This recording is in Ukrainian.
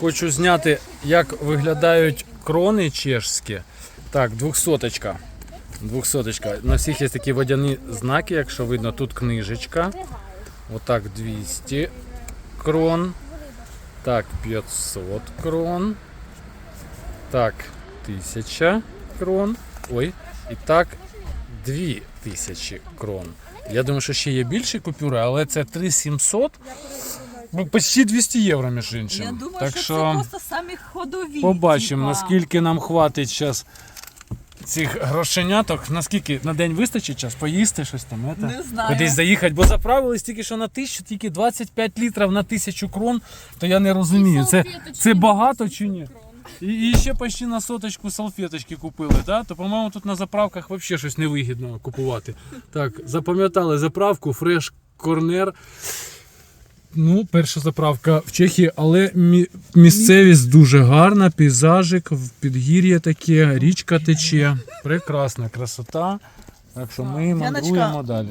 Хочу зняти, як виглядають крони чешські. Так, двохсоточка. Двохсоточка. На всіх є такі водяні знаки, якщо видно, тут книжечка. Отак 200 крон. Так, 500 крон. Так, 1000 крон. Ой, і так 2000 крон. Я думаю, що ще є більші купюри, але це 3700. Ну, почти 200 євро, між іншим. Я думаю, так що, що це просто самі ходові. побачимо, типа. наскільки нам хватить зараз цих грошеняток. Наскільки на день вистачить час поїсти щось там. Это? Не знаю. Кудись заїхати, бо заправились тільки що на тисячу, тільки 25 літрів на тисячу крон, то я не розумію, це, це багато чи ні? І, і ще почти на соточку салфеточки купили, да? то, по-моєму, тут на заправках взагалі щось невигідно купувати. Так, запам'ятали заправку Fresh Corner. Ну, перша заправка в Чехії, але мі- місцевість дуже гарна, пейзажик, в підгір'я таке, річка тече. Прекрасна красота. Так що ми Яночка. мандруємо далі.